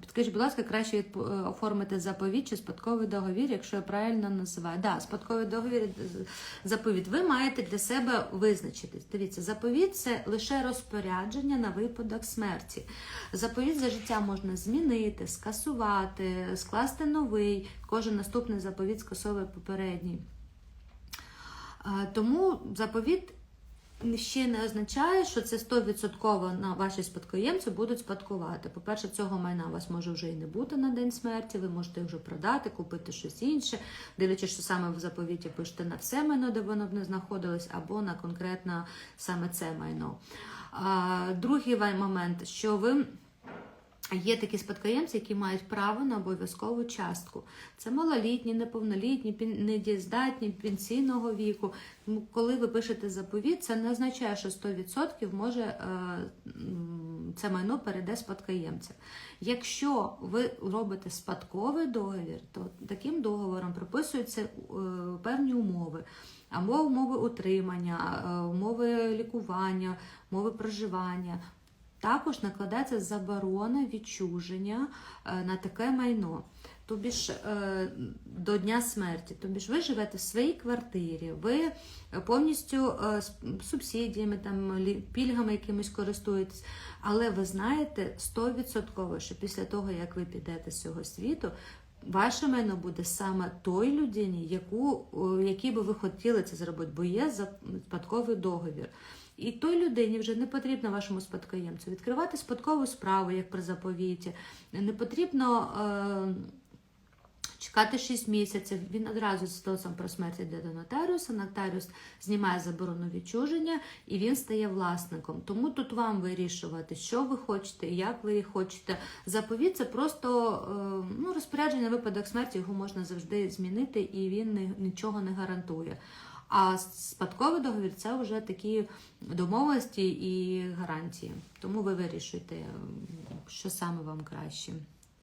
Підкажіть, будь ласка, краще е, оформити заповіт чи спадковий договір, якщо я правильно називаю. Да, спадковий договір, е, заповіт. Ви маєте для себе визначитись. Дивіться, заповіт це лише розпорядження на випадок смерті. Заповіт за життя можна змінити, скасувати, скласти новий. Кожен наступний заповіт скасовує попередній. Е, Тому заповіт ще не означає, що це 100% на ваші спадкоємці будуть спадкувати. По-перше, цього майна у вас може вже і не бути на день смерті, ви можете вже продати, купити щось інше, дивлячись, що саме в заповіті пишете на все майно, де воно б не знаходилось, або на конкретно саме це майно. Другий момент, що ви. Є такі спадкоємці, які мають право на обов'язкову частку. Це малолітні, неповнолітні, недієздатні, пенсійного віку. Коли ви пишете заповіт, це не означає, що 100% може е, це майно перейде спадкоємцям. Якщо ви робите спадковий договір, то таким договором прописуються е, певні умови. Або умови утримання, е, умови лікування, умови проживання. Також накладається заборона відчуження е, на таке майно. Тобі ж е, до дня смерті. Тобі ж ви живете в своїй квартирі, ви е, повністю з субсидіями, там, пільгами якимись користуєтесь, але ви знаєте 100%, що після того, як ви підете з цього світу, ваше майно буде саме той людині, яку, якій би ви хотіли це зробити, бо є спадковий договір. І той людині вже не потрібно вашому спадкоємцю відкривати спадкову справу, як при заповіті. Не потрібно е, чекати 6 місяців. Він одразу з стосом про смерть йде до нотаріуса. Нотаріус знімає заборону відчуження і він стає власником. Тому тут вам вирішувати, що ви хочете, як ви хочете. Заповіт це просто е, ну, розпорядження випадок смерті, його можна завжди змінити, і він нічого не гарантує. А спадковий договір це вже такі домовленості і гарантії. Тому ви вирішуєте, що саме вам краще.